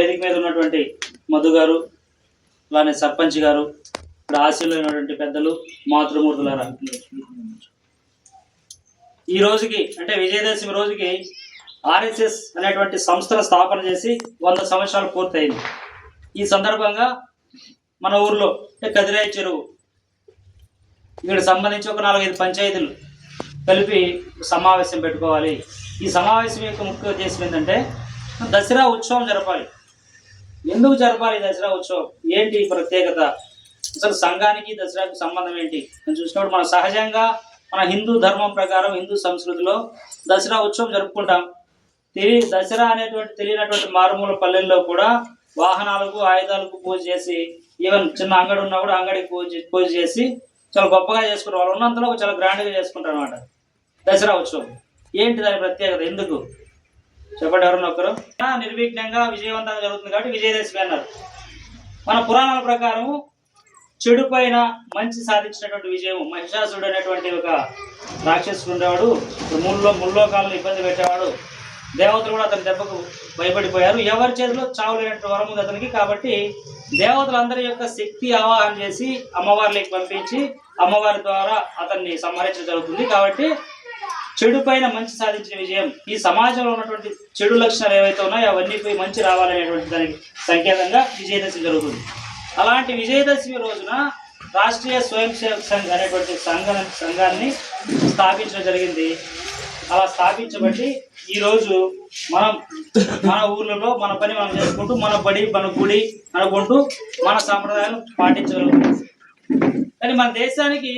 వేదిక మీద ఉన్నటువంటి మధు గారు అలానే సర్పంచ్ గారు ఇక్కడ ఆశీలో ఉన్నటువంటి పెద్దలు మాతృమూర్తులారా. ఈ రోజుకి అంటే విజయదశమి రోజుకి ఆర్ఎస్ఎస్ అనేటువంటి సంస్థను స్థాపన చేసి వంద సంవత్సరాలు పూర్తయింది. ఈ సందర్భంగా మన ఊర్లో అంటే కదిరాయి చెరువు ఇక్కడ సంబంధించి ఒక నాలుగైదు పంచాయతీలు కలిపి సమావేశం పెట్టుకోవాలి. ఈ సమావేశం యొక్క ముఖ్య ఉద్దేశం ఏంటంటే దసరా ఉత్సవం జరపాలి. ఎందుకు జరపాలి దసరా ఉత్సవం? ఏంటి ప్రత్యేకత? అసలు సంఘానికి దసరాకు సంబంధం ఏంటి? మనం చూసినప్పుడు మన సహజంగా మన హిందూ ధర్మం ప్రకారం హిందూ సంస్కృతిలో దసరా ఉత్సవం జరుపుకుంటాం. తెలి దసరా అనేటువంటి తెలియనటువంటి మారుమూల పల్లెల్లో కూడా వాహనాలకు ఆయుధాలకు పూజ చేసి ఈవెన్ చిన్న అంగడి ఉన్నా కూడా అంగడికి పూజ పూజ చేసి చాలా గొప్పగా చేసుకుంటారు. వాళ్ళు ఉన్నంతలో చాలా గ్రాండ్గా చేసుకుంటారు అనమాట దసరా ఉత్సవం. ఏంటి దాని ప్రత్యేకత? ఎందుకు? చెప్పండి ఎవరన్నా ఒకరు? నిర్విఘ్నంగా విజయవంతంగా జరుగుతుంది కాబట్టి విజయదశమి అన్నారు. మన పురాణాల ప్రకారం చెడు పైన మంచి సాధించినటువంటి విజయం మహిషాసుడు అనేటువంటి ఒక రాక్షసుడు ఉండేవాడు. ముల్లో ముల్లోకాలను ఇబ్బంది పెట్టేవాడు. దేవతలు కూడా అతని దెబ్బకు భయపడిపోయారు. ఎవరి చేతిలో చావులేనటువంటి వరం ఉంది అతనికి. కాబట్టి దేవతలందరి యొక్క శక్తి ఆవాహన చేసి అమ్మవారిలోకి పంపించి అమ్మవారి ద్వారా అతన్ని సంహరించడం జరుగుతుంది. కాబట్టి చెడు పైన మంచి సాధించిన విజయం. ఈ సమాజంలో ఉన్నటువంటి చెడు లక్షణాలు ఏవైతే ఉన్నాయో అవన్నీ పోయి మంచి రావాలనేటువంటి దానికి సంకేతంగా విజయదశమి జరుగుతుంది. అలాంటి విజయదశమి రోజున రాష్ట్రీయ స్వయం సేవక్ సంఘ్ అనేటువంటి సంఘ సంఘాన్ని స్థాపించడం జరిగింది. అలా స్థాపించబట్టి ఈరోజు మనం మన ఊర్లలో మన పని మనం చేసుకుంటూ మన బడి మన గుడి అనుకుంటూ మన సాంప్రదాయాలు పాటించగలుగుతాం. కానీ మన దేశానికి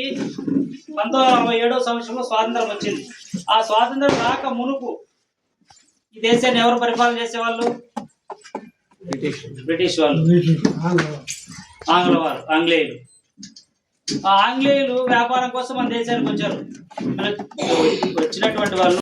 పంతొమ్మిది వందల అరవై ఏడవ సంవత్సరంలో స్వాతంత్రం వచ్చింది. ఆ స్వాతంత్రం రాక మునుపు ఈ దేశాన్ని ఎవరు పరిపాలన చేసేవాళ్ళు? బ్రిటిష్ వాళ్ళు. ఆంగ్ల వాళ్ళు ఆంగ్లేయులు. ఆ ఆంగ్లేయులు వ్యాపారం కోసం మన దేశానికి వచ్చారు. వచ్చినటువంటి వాళ్ళు